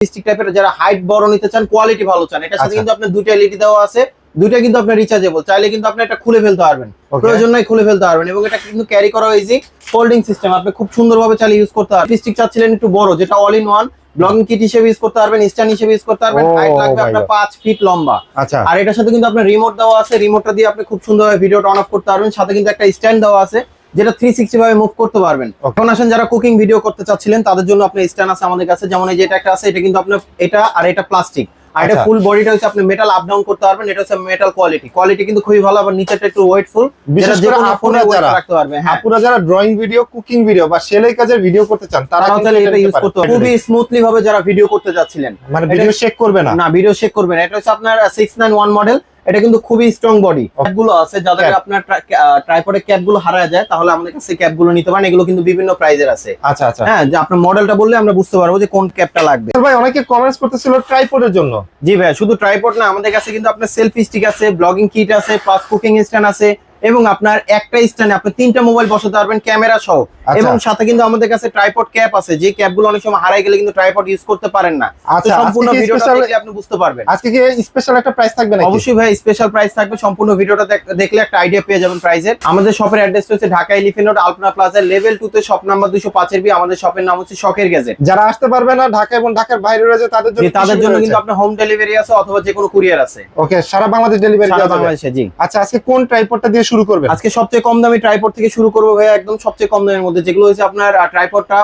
Stick টাইপের যারা height বড় নিতে চান কোয়ালিটি ভালো চান এটার সাথে আচ্ছা। কিন্তু আপনার দুইটা এলইডি দেওয়া আছে দুইটা কিন্তু আপনার রিচার্জেবল চাইলে কিন্তু আপনি এটা খুলে ফেলতে পারবেন। প্রয়োজন নাই খুলে ফেলতে পারবেন এবং এটা কিন্তু ক্যারি করা ইজি ফোল্ডিং সিস্টেম আপনি খুব সুন্দরভাবে চালিয়ে ইউজ করতে পারবেন। স্টিক চাচ্ছিলেন একটু বড় যেটা অল ইন ওয়ান ব্লগিং কিট হিসেবে ইউজ করতে পারবেন স্ট্যান্ড হিসেবে ইউজ করতে পারবেন হাইট লাগবে আপনার. পাঁচ ফিট লম্বা। আচ্ছা। আর এটার সাথে কিন্তু আপনার রিমোট দেওয়া আছে রিমোটটা দিয়ে আপনি খুব সুন্দরভাবে ভিডিওটা অন অফ করতে পারবেন সাথে কিন্তু একটা স্ট্যান্ড দেওয়া আছে যেটা থ্রি সিক্সটি ভাবে মুভ করতে পারবেন। এখন আসেন যারা কুকিং ভিডিও করতে চাচ্ছিলেন তাদের জন্য আপনার স্ট্যান্ড আছে আমাদের কাছে। যেমন এই যে এটা একটা আছে এটা কিন্তু আপনার এটা আর এটা প্লাস্টিক আর এটা আচ্ছা। ফুল বডিটা হচ্ছে আপনি মেটাল আপ ডাউন করতে পারবেন এটা হচ্ছে মেটাল কোয়ালিটি কোয়ালিটি কিন্তু খুবই ভালো আবার নিচেটা একটু ওয়েটফুল বিশেষ করে আপুরা যারা রাখতে পারবে হ্যাঁ। আপুরা যারা ড্রয়িং ভিডিও কুকিং ভিডিও বা সেলাই কাজের ভিডিও করতে চান তারা চাইলে এটা ইউজ করতে খুবই স্মুথলি ভাবে যারা ভিডিও করতে যাচ্ছিলেন মানে ভিডিও শেক করবে না। না ভিডিও শেক করবেন এটা হচ্ছে আপনার সিক্স নাইন ওয়ান মডেল এটা কিন্তু খুবই স্ট্রং বডি গুলো আছে যাদের. আপনার ট্রাইপডে ক্যাপগুলো হারা যায় তাহলে আমাদের কাছে ক্যাপগুলো নিতে পারেন। এগুলো কিন্তু বিভিন্ন প্রাইজের আছে। আচ্ছা আচ্ছা। হ্যাঁ যে আপনার মডেলটা বললে আমরা বুঝতে পারব যে কোন ক্যাপটা লাগবে। ভাই অনেকে কমেন্টস করতেছিল ট্রাইপডের জন্য। জি ভাই শুধু ট্রাইপড না আমাদের কাছে কিন্তু আপনার সেলফি স্টিক আছে ব্লগিং কিট আছে প্লাস কুকিং স্ট্যান্ড আছে এবং আপনার একটা স্ট্যান্ডে আপনি তিনটা মোবাইল বসাতে পারবেন ক্যামেরা সহ। আচ্ছা। এবং সাথে কিন্তু আমাদের কাছে ট্রাইপড ক্যাপ আছে যে ক্যাপগুলো অনেক সময় হারাই গেলে কিন্তু ট্রাইপড ইউজ করতে পারেন না। আচ্ছা সম্পূর্ণ ভিডিওটা দেখলে আপনি বুঝতে পারবেন। আজকে কি স্পেশাল একটা প্রাইস থাকবে নাকি? অবশ্যই ভাই স্পেশাল প্রাইস থাকবে। সম্পূর্ণ ভিডিওটা দেখলে একটা আইডিয়া পেয়ে যাবেন প্রাইসের আমাদের শপের অ্যাড্রেস হচ্ছে Dhaka elephant road Alpana plaza level two তে শপ নাম্বার দুশো পাঁচের বি। আমাদের শপের নাম হচ্ছে শখের গ্যাজেট যারা আসতে পারবে না ঢাকা এবং ঢাকার বাইরে রয়েছে তাদের জন্য তাদের জন্য কিন্তু আপনার হোম ডেলিভারি আছে অথবা যে কোনো কুরিয়ার আছে। ওকে সারা বাংলাদেশ ডেলিভারি সারা বাংলাদেশে জি। আচ্ছা আজকে কোন ট্রাইপডটা দিয়ে শুরু করবেন? আজকে সবচেয়ে কম দামি ট্রাইপড থেকে শুরু করব ভাই একদম সবচেয়ে কম দামের মধ্যে। যেগুলো হচ্ছে আপনার ট্রাইপডটা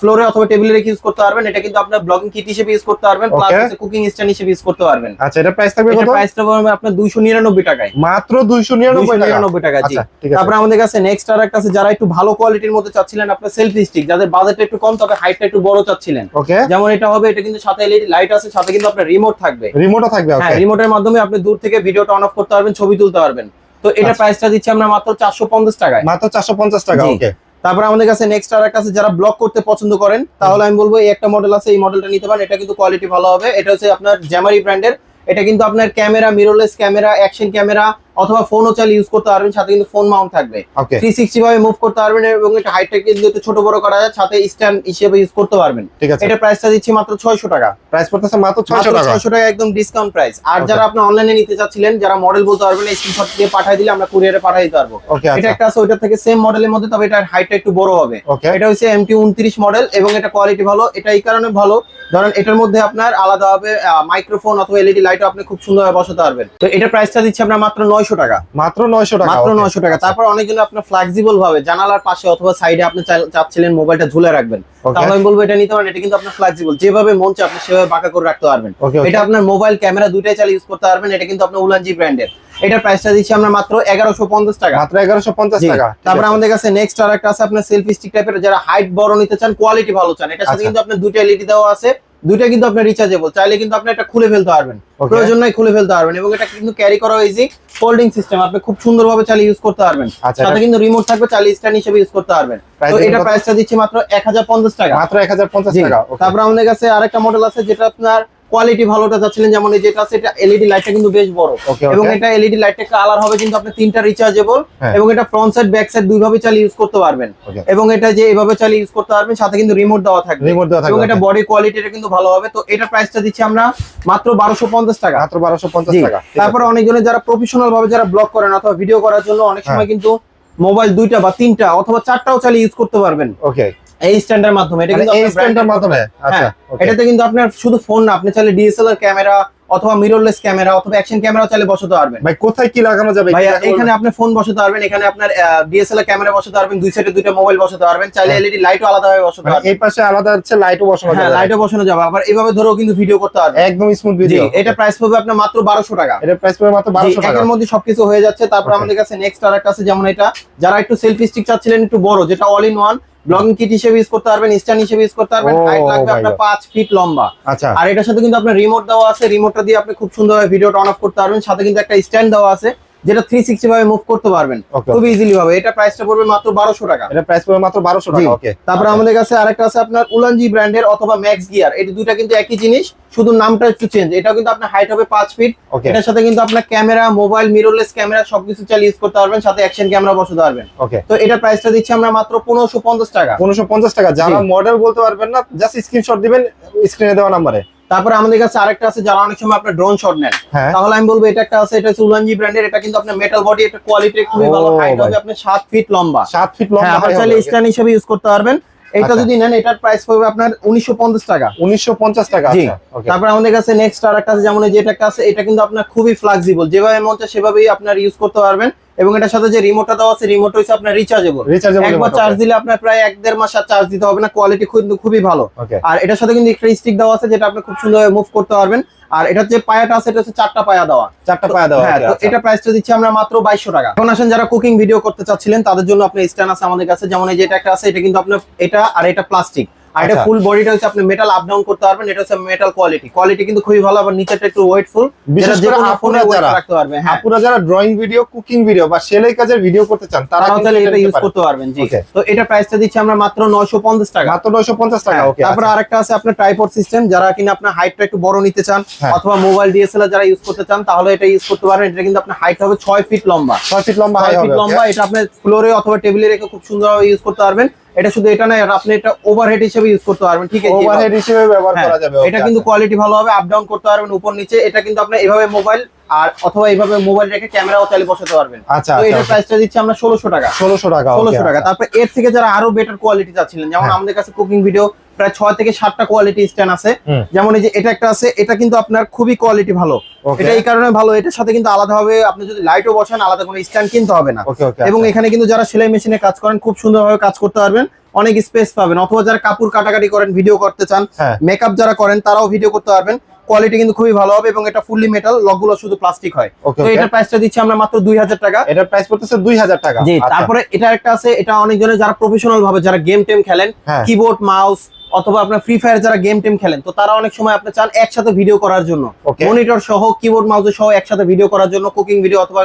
ফ্লোরে অথবা টেবিলে রেখে ইউজ করতে পারবেন। এটা কিন্তু আপনার ব্লগিং কিট হিসেবে ইউজ করতে পারবেন প্লাস হচ্ছে কুকিং স্ট্যান্ড হিসেবে ইউজ করতে পারবেন। আচ্ছা এটা প্রাইস থাকবে এটা কত? প্রাইসটা পড়বে আপনার দুইশো নিরানব্বই টাকায়। মাত্র 299 টাকা? 299 টাকা জি। আচ্ছা ঠিক আমাদের কাছে নেক্সট আর একটা আছে যারা একটু ভালো কোয়ালিটির মধ্যে চাচ্ছিলেন আপনার সেলফি স্টিক যাদের বাজেটটা একটু কম তবে হাইটটা একটু বড় চাচ্ছিলেন। ওকে যেমন এটা হবে এটা কিন্তু সাথে এলইডি লাইট আছে সাথে কিন্তু আপনার রিমোট থাকবে। রিমোটও থাকবে হ্যাঁ রিমোটের মাধ্যমে আপনি দূর থেকে ভিডিওটা অন অফ করতে পারবেন ছবি তুলতে পারবেন। তো এটা আচ্ছা। প্রাইসটা দিচ্ছি আমরা মাত্র চারশো পঞ্চাশ টাকায় মাত্র 450 টাকা। ওকে তারপর আমাদের কাছে নেক্সট আর একটা আছে যারা ব্লগ করতে পছন্দ করেন তাহলে আমি বলব এই একটা মডেল আছে এই মডেলটা নিতে পারেন এটা কিন্তু কোয়ালিটি ভালো হবে এটা হচ্ছে আপনার জ্যামারি ব্র্যান্ডের এটা কিন্তু আপনার camera mirrorless camera action camera অথবা ফোনও চালিয়ে ইউজ করতে পারবেন সাথে কিন্তু ফোন মাউন্ট থাকবে। থ্রি সিক্সটি ভাবে মুভ করতে পারবেন এবং এটা হাইটটা কিন্তু একটু ছোট বড় করা যায় সাথে স্ট্যান্ড হিসেবে ইউজ করতে পারবেন। ঠিক আছে। এটা প্রাইসটা দিচ্ছি মাত্র ছয়শো টাকা। প্রাইস পড়তেছে মাত্র 600 টাকা। ছয়শো টাকা একদম ডিসকাউন্ট প্রাইস আর যারা আপনি অনলাইনে নিতে চাচ্ছিলেন যারা মডেল বলতে পারবেন স্ক্রিনশট দিয়ে পাঠিয়ে দিলে আমরা কুরিয়ারে পাঠিয়ে দিতে পারব। এটা আচ্ছা। একটা আছে ওইটা থেকে সেম মডেলের মধ্যে তবে এটার হাইটটা একটু বড় হবে। এটা হচ্ছে এমটি উনত্রিশ মডেল এবং এটা কোয়ালিটি ভালো। এটা এই কারণে ভালো। ধরেন এটার মধ্যে আপনার আলাদাভাবে মাইক্রোফোন অথবা এলইডি লাইটও আপনি খুব সুন্দরভাবে বসাতে পারবেন। তো এটা প্রাইসটা দিচ্ছি আপনার মাত্র নয়শো টাকা। মাত্র 900 টাকা মাত্র. নয়শো টাকা। তারপর অনেকজন আপনার ফ্লেক্সিবল ভাবে জানালার পাশে অথবা সাইডে আপনি চাচ্ছিলেন মোবাইলটা ঝুলে রাখবেন। তাহলে আমি বলব এটা নিতে পারেন এটা কিন্তু আপনার ফ্লেক্সিবল যেভাবে মন চায় আপনি সেভাবে বাঁকা করে রাখতে পারবেন। এটা আপনার মোবাইল ক্যামেরা দুইটাই চালিয়ে ইউজ করতে পারবেন এটা কিন্তু আপনার উলানজি ব্র্যান্ডের এটার প্রাইসটা দিচ্ছি আমরা মাত্র এগারোশো পঞ্চাশ টাকা। মাত্র 1150 জি। টাকা। তারপর আমাদের কাছে নেক্সট আর একটা আছে আপনার সেলফি স্টিক টাইপের যারা হাইট বড় নিতে চান কোয়ালিটি ভালো চান। এটার সাথে আচ্ছা। কিন্তু আপনার দুইটা এলইডি দেওয়া আছে। দুইটা কিন্তু আপনার রিচার্জেবল চাইলে কিন্তু আপনি এটা খুলে ফেলতে পারবেন। প্রয়োজন নাই খুলে ফেলতে পারবেন এবং এটা কিন্তু ক্যারি করা ইজি ফোল্ডিং সিস্টেম আপনি খুব সুন্দরভাবে চালিয়ে ইউজ করতে পারবেন। আচ্ছা, সাথে কিন্তু রিমোট থাকবে চালিয়ে স্ট্যান্ড হিসেবে ইউজ করতে পারবেন। তো এটা? প্রাইসটা দিচ্ছি মাত্র এক হাজার পঞ্চাশ টাকা। মাত্র 1050 জি। টাকা তারপর আমাদের কাছে আরেকটা মডেল আছে যেটা আপনার কোয়ালিটি ভালোটা চাচ্ছিলেন যেমন এই যেটা আছে এটা এলইডি লাইটটা কিন্তু বেশ বড়। এবং এটা এলইডি লাইটটা কালার হবে কিন্তু আপনি তিনটা রিচার্জেবল হ্যাঁ। এবং এটা ফ্রন্ট সাইড ব্যাক সাইড দুই ভাবে চালিয়ে ইউজ করতে পারবেন। এবং এটা যে এভাবে চালিয়ে ইউজ করতে পারবেন সাথে কিন্তু রিমোট দেওয়া থাকবে। রিমোট দেওয়া থাকবে এবং এটা. বডি কোয়ালিটিটা কিন্তু ভালো হবে। তো এটা প্রাইসটা দিচ্ছি আমরা মাত্র বারোশো পঞ্চাশ টাকা। মাত্র 1250 জি। টাকা। তারপরে অনেকজনের যারা প্রফেশনাল ভাবে যারা ব্লগ করেন অথবা ভিডিও করার জন্য অনেক হ্যাঁ। সময় কিন্তু মোবাইল দুইটা বা তিনটা অথবা চারটাও চালিয়ে ইউজ করতে পারবেন। ওকে এই স্ট্যান্ডের মাধ্যমে এটা মানে কিন্তু এই স্ট্যান্ডের মাধ্যমে? আচ্ছা হ্যাঁ, এটাতে কিন্তু আপনার শুধু ফোন না আপনি চাইলে ডিএসএলআর ক্যামেরা অথবা মিররলেস ক্যামেরা অথবা অ্যাকশন ক্যামেরা চাইলে বসাতে পারবেন। ভাই কোথায় কি লাগানো যাবে? ভাইয়া এখানে আপনি ফোন বসাতে পারবেন এখানে আপনার ডিএসএলআর ক্যামেরা বসাতে পারবেন দুই সাইডে দুইটা মোবাইল বসাতে পারবেন চাইলে হ্যাঁ। এলইডি লাইটও আলাদাভাবে বসাতে মানে পারবেন। এই পাশে আলাদা হচ্ছে লাইটও বসানো হ্যাঁ যাবে। লাইটও বসানো যাবে আবার এভাবে ধরেও কিন্তু ভিডিও করতে পারবেন। একদম স্মুথ ভিডিও এটা প্রাইস পড়বে আপনার মাত্র বারোশো টাকা। এটা প্রাইস পড়বে মাত্র জি, 1200 টাকা। একের মধ্যে সবকিছু হয়ে যাচ্ছে। তারপর আমাদের কাছে নেক্সট আর একটা আছে যেমন এটা। যারা একটু সেলফি স্টিক চাচ্ছিলেন একটু বড় যেটা অল ইন ওয়ান ব্লগিং কিট হিসেবে ইউজ করতে পারবেন স্ট্যান্ড হিসেবে ইউজ করতে পারবেন। হাইট লাগবে আপনার God. পাঁচ ফিট লম্বা। আচ্ছা। আর এটার সাথে কিন্তু আপনার রিমোট দেওয়া আছে রিমোটটা দিয়ে আপনি খুব সুন্দরভাবে ভিডিওটা অন অফ করতে পারবেন। সাথে কিন্তু একটা স্ট্যান্ড দেওয়া আছে। যেটা থ্রি সিক্সটি ভাবে মুভ করতে পারবেন। খুব ইজিলি ভাবে। এটা প্রাইসটা পড়বে মাত্র বারোশো টাকা। এটা প্রাইস পড়বে মাত্র 1200 টাকা ওকে তারপরে আমাদের কাছে আরেকটা আছে আপনার উলানজি ব্র্যান্ডের অথবা ম্যাক্স গিয়ার। এই দুইটা কিন্তু একই জিনিস শুধু নামটা একটু চেঞ্জ এটাও কিন্তু আপনার হাইট হবে পাঁচ ফিট এটার সাথে কিন্তু আপনার ক্যামেরা মোবাইল মিররলেস ক্যামেরা সবকিছু চালিয়ে ইউজ করতে পারবেন সাথে অ্যাকশন ক্যামেরা বসাতে পারবেন। ওকে তো এটা প্রাইসটা দিচ্ছি আমরা মাত্র পনেরোশো পঞ্চাশ টাকা। 1550 টাকা। যারা মডেল বলতে পারবেন না জাস্ট স্ক্রিনশট দিবেন স্ক্রিনে দেওয়া নম্বরে তারপরে আমাদের কাছে আরেকটা আছে যারা অনেক সময় আপনার ড্রোন শট নেন। হ্যাঁ। তাহলে আমি বলব এটা একটা আছে এটা উলানজি ব্র্যান্ডের এটা কিন্তু আপনার মেটাল বডি এটা কোয়ালিটি খুবই ভালো। হাইট হবে আপনার সাত ফিট লম্বা। 7 ফিট লম্বা হয় চাইলে স্ট্যান্ড হিসেবে ইউজ করতে পারবেন। এটা আচ্ছা। যদি নেন এটার প্রাইস পড়বে আপনার উনিশশো পঞ্চাশ টাকা। 1950 টাকা জি। আচ্ছা তারপর আমাদের কাছে নেক্সট আর একটা আছে যেমন এই যে এটা একটা আছে এটা কিন্তু আপনার খুবই ফ্লেক্সিবল যেভাবে মন চায় সেভাবেই আপনার ইউজ করতে পারবেন। এবং এটার সাথে যে রিমোটটা দেওয়া আছে রিমোট হচ্ছে আপনার রিচার্জেবল একবার চার্জ দিলে আপনার প্রায় এক দেড় মাস আর চার্জ দিতে হবে না কোয়ালিটি কিন্তু খুবই ভালো। আর এটার সাথে কিন্তু একটা স্টিক দেওয়া আছে যেটা আপনি খুব সুন্দরভাবে মুভ করতে পারবেন। আর এটার যে পায়াটা আছে এটা হচ্ছে চারটা পায়া দেওয়া। চারটা পায়া দেওয়া হ্যাঁ তো আচ্ছা। এটা প্রাইসটা দিচ্ছি আমরা মাত্র বাইশশো টাকা। এখন আসেন যারা কুকিং ভিডিও করতে চাচ্ছিলেন তাদের জন্য আপনার স্ট্যান্ড আছে আমাদের কাছে। যেমন এই যে এটা একটা আছে এটা কিন্তু আপনার এটা আর এটা প্লাস্টিক আর এটা আচ্ছা। ফুল বডিটা হচ্ছে আপনি মেটাল আপ ডাউন করতে পারবেন এটা হচ্ছে মেটাল কোয়ালিটি কোয়ালিটি কিন্তু খুবই ভালো আবার নিচেটা একটু ওয়েটফুল বিশেষ করে আপুরা যারা রাখতে পারবে হ্যাঁ। আপুরা যারা ড্রয়িং ভিডিও কুকিং ভিডিও বা সেলাই কাজের ভিডিও করতে চান তারা তাহলে এটা ইউজ করতে পারবেন জি। তো এটা প্রাইসটা দিচ্ছি আমরা মাত্র 950 টাকা। মাত্র 950 টাকা হ্যাঁ, ওকে তারপরে আরেকটা আছে আপনার ট্রাইপড সিস্টেম যারা কিনা আপনার হাইটটা একটু বড় নিতে চান হ্যাঁ। অথবা মোবাইল ডিএসএলআর যারা ইউজ করতে চান তাহলে এটা ইউজ করতে পারেন এটা কিন্তু আপনার হাইট হবে 6 ফিট লম্বা। 6 ফিট লম্বা 6 হাই ফিট হবে লম্বা এটা আপনি ফ্লোরে অথবা টেবিলে রেখে খুব সুন্দরভাবে ইউজ করতে পারবেন। এটা শুধু এটা নয় আপনি এটা ওভারহেড হিসেবে ইউজ করতে পারবেন ঠিক আছে? ওভারহেড হিসেবে ব্যবহার হ্যাঁ, করা যাবে এটা কিন্তু কোয়ালিটি ভালো হবে আপ ডাউন করতে পারবেন উপর নিচে এটা কিন্তু আপনি এভাবে মোবাইল আর অথবা এইভাবে মোবাইল রেখে ক্যামেরাও চালিয়ে বসাতে পারবেন। আচ্ছা তো এটা এটার প্রাইসটা দিচ্ছি আমরা 1600 টাকা। 1600 টাকা okay, ষোলোশো টাকা তারপর এর থেকে যারা আরও বেটার কোয়ালিটি চাচ্ছিলেন যেমন হ্যাঁ। আমাদের কাছে কুকিং ভিডিও প্রায় ছয় থেকে সাতটা কোয়ালিটি স্ট্যান্ড আছে। যেমন এই যে এটা একটা আছে এটা কিন্তু আপনার খুবই কোয়ালিটি ভালো। এটা এই কারণে ভালো এটার সাথে কিন্তু আলাদা আলাদাভাবে আপনি যদি লাইটও বসান আলাদা কোনো স্ট্যান্ড কিনতে হবে না। এবং এখানে কিন্তু যারা সেলাই মেশিনে কাজ করেন খুব সুন্দরভাবে কাজ করতে পারবেন অনেক স্পেস পাবেন। অথবা যারা কাপড় কাটাকাটি করেন ভিডিও করতে চান হ্যাঁ। মেকআপ যারা করেন তারাও ভিডিও করতে পারবেন। কোয়ালিটি কিন্তু খুবই ভালো হবে এবং এটা ফুললি মেটাল লকগুলো শুধু প্লাস্টিক হয়। তো এটার প্রাইসটা দিচ্ছি আমরা মাত্র দুই হাজার টাকা। এটার প্রাইস পড়তেছে 2000 টাকা। জি আচ্ছা। তারপরে এটা একটা আছে এটা অনেকজনের যারা প্রফেশনাল ভাবে যারা গেম টেম খেলেন হ্যাঁ। কিবোর্ড মাউস অথবা আপনার ফ্রি ফায়ার যারা গেম টেম খেলেন তো তারা অনেক সময় আপনি চান একসাথে ভিডিও করার জন্য। মনিটর সহ কিবোর্ড মাউস সহ একসাথে ভিডিও করার জন্য কুকিং ভিডিও অথবা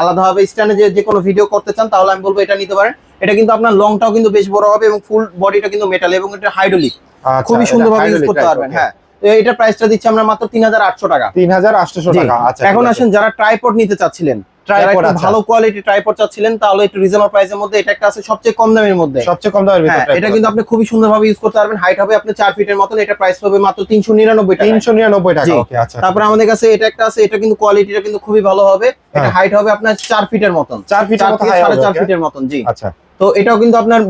আলাদাভাবে স্ট্যান্ডে যে যে কোনো ভিডিও করতে চান তাহলে আমি বলব এটা নিতে পারেন। এটা কিন্তু আপনার লংটাও কিন্তু বেশ বড় হবে এবং ফুল বডিটা কিন্তু মেটাল এবং এটা হাইড্রোলিক আচ্ছা, খুবই এটা সুন্দরভাবে ইউজ করতে পারবেন হ্যাঁ। তো এটার প্রাইসটা দিচ্ছি আমরা মাত্র তিন হাজার আটশো টাকা। 3800 জি। টাকা আচ্ছা এখন আসেন যারা ট্রাইপড নিতে চাচ্ছিলেন যারা Tripod, আচ্ছা। ভালো কোয়ালিটি ট্রাইপড চাচ্ছিলেন তাহলে একটু রিজনেবল প্রাইসের মধ্যে এটা একটা আছে সবচেয়ে কম দামের মধ্যে। সবচেয়ে কম দামের হ্যাঁ ভিতরে এটা কিন্তু আপনি খুবই সুন্দরভাবে ইউজ করতে পারবেন। হাইট হবে আপনি ফিটের মতন এটা প্রাইস পাবে মাত্র তিনশো নিরানব্বই টাকা 399 টাকা জি। ওকে আচ্ছা তারপরে আমাদের কাছে এটা একটা আছে এটা কিন্তু কোয়ালিটিটা কিন্তু খুবই ভালো হবে। এটা হ্যাঁ। হাইট হবে আপনার চার ফিটের মতন। 4 ফিটের ফিটের মতন জি। আচ্ছা। তো এটাও কিন্তু আপনার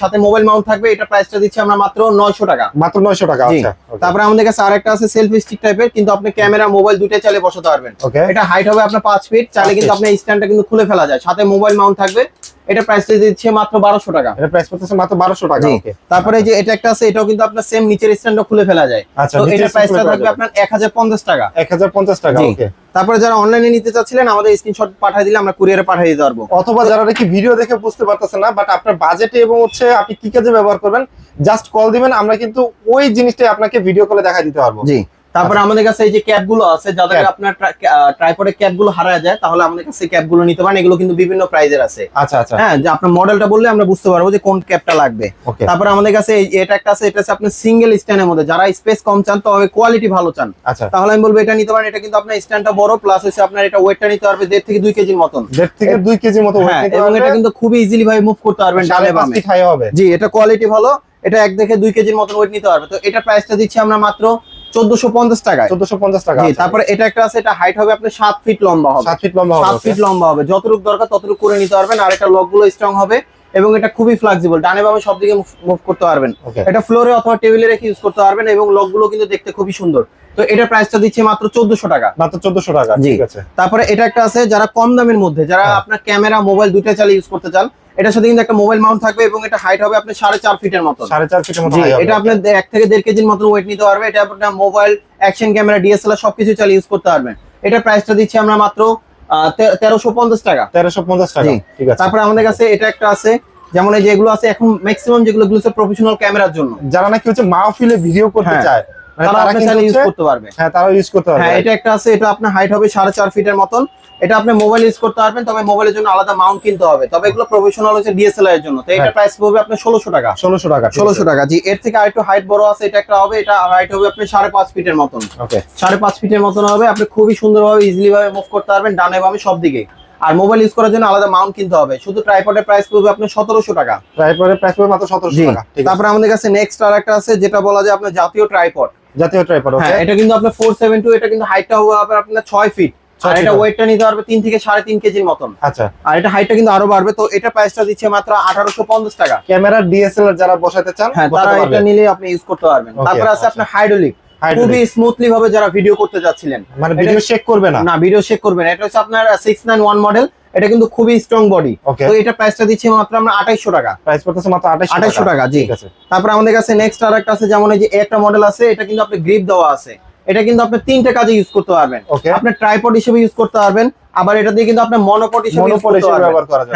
সাথে মোবাইল মাউন্ট থাকবে। এটা প্রাইসটা দিচ্ছি আমরা মাত্র নয়শো টাকা। মাত্র 900 টাকা আচ্ছা. তারপরে আমাদের কাছে আরেকটা আছে সেলফি স্টিক টাইপের কিন্তু আপনি ক্যামেরা মোবাইল দুইটাই চালিয়ে বসাতে পারবেন। এটা হাইট হবে আপনার 5 ফিট চালিয়ে কিন্তু আপনি আপনার স্ট্যান্ডটা কিন্তু খুলে ফেলা যায়। সাথে মোবাইল মাউন্ট থাকবে। এটা প্রাইসটা দিচ্ছে মাত্র বারোশো টাকা। এটা প্রাইস পড়তেছে মাত্র 1200 টাকা ওকে তারপরে যে এটা একটা আছে এটাও কিন্তু আপনার সেম নিচের খুলে ফেলা যায়। আচ্ছা তো এটা প্রাইসটা থাকবে আপনার এক হাজার পঞ্চাশ টাকা। 1050 টাকা ওকে তারপরে যারা অনলাইনে নিতে চাচ্ছিলেন আমাদের স্ক্রিনশট পাঠিয়ে দিলে আমরা কুরিয়ারে পাঠিয়ে দিতে পারব। অথবা যারা নাকি ভিডিও দেখে বুঝতে পারতেছেন না বাট আপনার বাজেটে এবং হচ্ছে আপনি কি কাজে ব্যবহার করবেন জাস্ট কল দিবেন আমরা কিন্তু ওই জিনিসটাই আপনাকে ভিডিও কলে দেখা দিতে পারব। জি। তারপরে আমাদের কাছে এই যে ক্যাপগুলো আছে যাদের। আপনার ট্রাইপডের ক্যাপগুলো হারায় যায় তাহলে আমাদের কাছে ক্যাপগুলো নিতে পারেন। এগুলো কিন্তু বিভিন্ন প্রাইজের আছে। আচ্ছা আচ্ছা। হ্যাঁ যে আপনার মডেলটা বললে আমরা বুঝতে পারব যে কোন ক্যাপটা লাগবে। তারপরে আমাদের কাছে এটা একটা আছে এটা আছে আপনার সিঙ্গেল স্ট্যান্ডের মধ্যে। যারা স্পেস কম চান তবে কোয়ালিটি ভালো চান। আচ্ছা। তাহলে আমি বলব এটা নিতে পারেন। এটা কিন্তু আপনার স্ট্যান্ডটা বড় প্লাস হচ্ছে আপনার এটা ওয়েটটা নিতে পারবে দেড় থেকে দুই কেজির মতন। দেড় থেকে দুই কেজি মতো হ্যাঁ এবং এটা কিন্তু খুবই ইজিলি ভাবে মুভ করতে পারবেন ডানে বামে। জি এটা কোয়ালিটি ভালো। এটা এক দেখে দুই কেজির মতন ওয়েট নিতে পারবে। তো এটা প্রাইসটা দিচ্ছি আমরা মাত্র চোদ্দশো পঞ্চাশ টাকায়। 1450 টাকা। তারপরে এটা একটা আছে এটা হাইট হবে আপনার ফিট লম্বা হবে। সাত ফিট লম্বা হবে ফিট লম্বা হবে। যতটুকু দরকার ততটুকু করে নিতে পারবেন। আর এটা লকগুলো স্ট্রং হবে। এবং এটা খুবই ফ্লেক্সিবল ডানে বামে সব দিকে মুভ করতে পারবেন। এটা ফ্লোরে অথবা টেবিলে রেখে ইউজ করতে পারবেন এবং লকগুলো কিন্তু দেখতে খুবই সুন্দর। তো এটা প্রাইসটা দিচ্ছে মাত্র চোদ্দশো টাকা। মাত্র 1400 টাকা ঠিক আছে। তারপরে এটা একটা আছে যারা কম দামের মধ্যে যারা হ্যাঁ। আপনার ক্যামেরা মোবাইল দুইটা চালিয়ে ইউজ করতে চান এটার সাথে কিন্তু একটা মোবাইল মাউন্ট থাকবে এবং এটা হাইট হবে আপনার সাড়ে চার ফিটের মতো সাড়ে চার ফিটের মতো এটা? আপনার এক থেকে দেড় কেজির মতো ওয়েট নিতে পারবে। এটা আপনার মোবাইল অ্যাকশন ক্যামেরা ডিএসএলআর সবকিছু চালিয়ে ইউজ করতে পারবেন। এটা প্রাইসটা দিচ্ছি আমরা মাত্র তেরোশো পঞ্চাশ টাকা। 1350 টাকা। ঠিক আছে। তারপরে আমাদের কাছে এটা একটা আছে। যেমন এই যেগুলো আছে এখন ম্যাক্সিমাম যেগুলো গুলো প্রফেশনাল ক্যামেরার জন্য। যারা নাকি হচ্ছে মাহফিলে ভিডিও করতে হ্যাঁ। চায় মানে তারা আপনি ইউজ করতে পারবে। হ্যাঁ তারা ইউজ করতে পারবে। হ্যাঁ এটা একটা আছে এটা আপনার হাইট হবে সাড়ে চার ফিটের মতন। এটা আপনি মোবাইল ইউজ করতে পারবেন তবে মোবাইলের জন্য আলাদা মাউন্ট কিনতে হবে। তবে এগুলো প্রফেশনাল হচ্ছে ডিএসএলআর এর জন্য। তো এটা হ্যাঁ। প্রাইস পড়বে আপনার ষোলোশো টাকা। ষোলোশো টাকা ষোলোশো টাকা। জি এর থেকে আরেকটু হাইট বড় আছে এটা একটা হবে এটা হাইট হবে আপনি সাড়ে পাঁচ ফিটের মতন। ওকে। সাড়ে পাঁচ ফিটের মতন হবে আপনি খুবই সুন্দরভাবে ইজিলি ভাবে মুভ করতে পারবেন ডানে বামে সব দিকে। আর মোবাইল ইউজ করার জন্য আলাদা মাউন্ট কিনতে হবে। শুধু ট্রাইপডের প্রাইস পড়বে আপনার সতেরোশো টাকা। ট্রাইপডের প্রাইস পড়বে মাত্র সতেরোশো জি। টাকা ঠিক আছে। তারপরে আমাদের কাছে নেক্সট আর একটা আছে যেটা বলা যায় আপনার জাতীয় ট্রাইপড জাতীয় ট্রাইপড ওকে হ্যাঁ এটা কিন্তু আপনার ফোর সেভেন টু এটা কিন্তু হাইটটা হবে আপনার ছয় ফিট ছয় আর এটা। ওয়েটটা নিতে পারবে তিন থেকে সাড়ে তিন কেজির মতন। আচ্ছা। আর এটা হাইটটা কিন্তু আরও বাড়বে। তো এটা প্রাইসটা দিচ্ছে মাত্র আঠারোশো পঞ্চাশ টাকা। ক্যামেরা ডিএসএলআর যারা বসাতে চান হ্যাঁ তারা এটা নিলে আপনি ইউজ করতে পারবেন। তারপরে আছে আচ্ছা। আপনার হাইড্রোলিক খুবই স্মুথলি ভাবে যারা ভিডিও করতে যাচ্ছিলেন। মানে ভিডিও চেক করবে না? না ভিডিও চেক করবেন এটা হচ্ছে আপনার সিক্স নাইন ওয়ান মডেল এটা কিন্তু খুবই স্ট্রং বডি তো এটা প্রাইসটা দিচ্ছে মাত্র আমরা আঠাইশো টাকা। প্রাইস পড়তেছে মাত্র 2800 2800 টাকা, জি। ঠিক আছে। তারপর আমাদের কাছে নেক্সট আর একটা আছে যেমন এই যে একটা মডেল আছে এটা কিন্তু আপনি গ্রিপ দেওয়া আছে। এটা কিন্তু আপনি তিনটা কাজে ইউজ করতে পারবেন। আপনি ট্রাইপড হিসেবে ইউজ করতে পারবেন আবার এটা দিয়ে কিন্তু আপনি মনোপট হিসেবে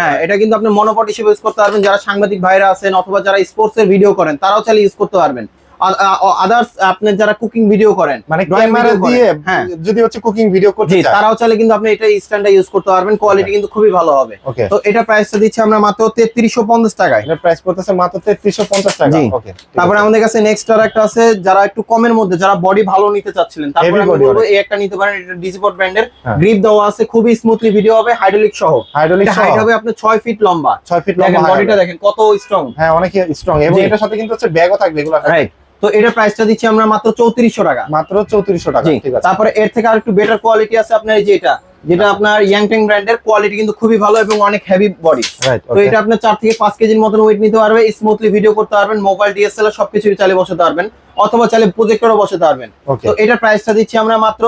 হ্যাঁ এটা কিন্তু আপনি মনোপট হিসেবে ইউজ করতে পারবেন। যারা সাংবাদিক ভাইরা আছেন অথবা যারা স্পোর্টস এর ভিডিও করেন তারাও চাইলে ইউজ করতে পারবেন। আদার্স আপনি যারা কুকিং ভিডিও করেন মানে ক্যামেরা দিয়ে হ্যাঁ। যদি হচ্ছে কুকিং ভিডিও করতে চায়। তারাও চাইলে কিন্তু আপনি এটা স্ট্যান্ডটা ইউজ করতে পারবেন কোয়ালিটি কিন্তু খুবই ভালো হবে। তো এটা প্রাইসটা দিচ্ছি আমরা মাত্র তেত্রিশশো পঞ্চাশ টাকায়। এটার প্রাইস পড়তেছে মাত্র 3350 টাকা। ওকে তারপরে আমাদের কাছে নেক্সট আর একটা আছে যারা একটু কমের মধ্যে যারা বডি ভালো নিতে চাচ্ছিলেন তারপরে আমি বলব এই একটা নিতে পারেন এটা ব্র্যান্ডের। গ্রিপ দেওয়া আছে খুবই স্মুথলি ভিডিও হবে হাইড্রোলিক সহ। হাইড্রোলিক এটা হাইট হবে আপনার 6 ফিট লম্বা। 6 ফিট লম্বা বডিটা দেখেন কত স্ট্রং হ্যাঁ অনেক স্ট্রং এবং এটার সাথে কিন্তু হচ্ছে ব্যাগও থাকবে এগুলো রাইট তো এটার প্রাইসটা দিচ্ছি আমরা মাত্র 3400 টাকা। মাত্র 3400 টাকা ঠিক আছে। তারপরে এর থেকে আর একটু বেটার কোয়ালিটি আছে আপনার এই যে এটা যেটা আপনার ইয়াংটেং ব্র্যান্ডের কোয়ালিটি কিন্তু খুবই ভালো এবং অনেক হেভি বডি তো এটা আপনার চার থেকে পাঁচ কেজির মতন ওয়েট নিতে পারবে স্মুথলি ভিডিও করতে পারবেন মোবাইল ডিএসএলআর সবকিছু চালে বসাতে পারবেন অথবা চাইলে প্রজেক্টরও বসাতে পারবেন। তো এটার প্রাইসটা দিচ্ছি আমরা মাত্র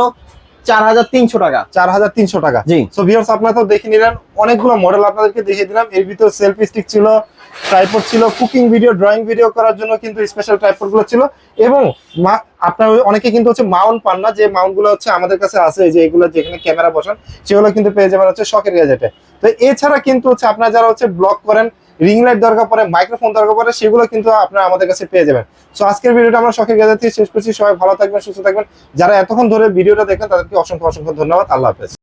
চার হাজার তিনশো টাকা। 4300 টাকা। জি। সো ভিউয়ার্স আপনারা তো দেখে নিলেন অনেকগুলো মডেল আপনাদেরকে দেখিয়ে দিলাম। এর ভিতর সেলফি স্টিক ছিল ট্রাইপড ছিল কুকিং ভিডিও ড্রয়িং ভিডিও করার জন্য কিন্তু স্পেশাল ট্রাইপডগুলো ছিল। এবং আপনার অনেকে কিন্তু হচ্ছে মাউন্ট পান না, যে মাউন্টগুলো হচ্ছে আমাদের কাছে আছে যে এগুলো যেখানে ক্যামেরা বসান, সেগুলো কিন্তু পেয়ে যাবেন হচ্ছে শখের গ্যাজেটে তো এছাড়া কিন্তু হচ্ছে আপনারা যারা হচ্ছে ব্লগ করেন রিং লাইট দরকার পড়ে মাইক্রোফোন দরকার পড়ে, সেগুলো কিন্তু আপনারা আমাদের কাছে পেয়ে যাবেন। সো আজকের ভিডিওটা আমরা শখের গ্যাজেট থেকে শেষ করছি। সবাই ভালো থাকবেন, সুস্থ থাকবেন। যারা এতক্ষণ ধরে ভিডিওটা দেখেন, তাদেরকে অসংখ্য অসংখ্য ধন্যবাদ। আল্লাহ হাফেজ।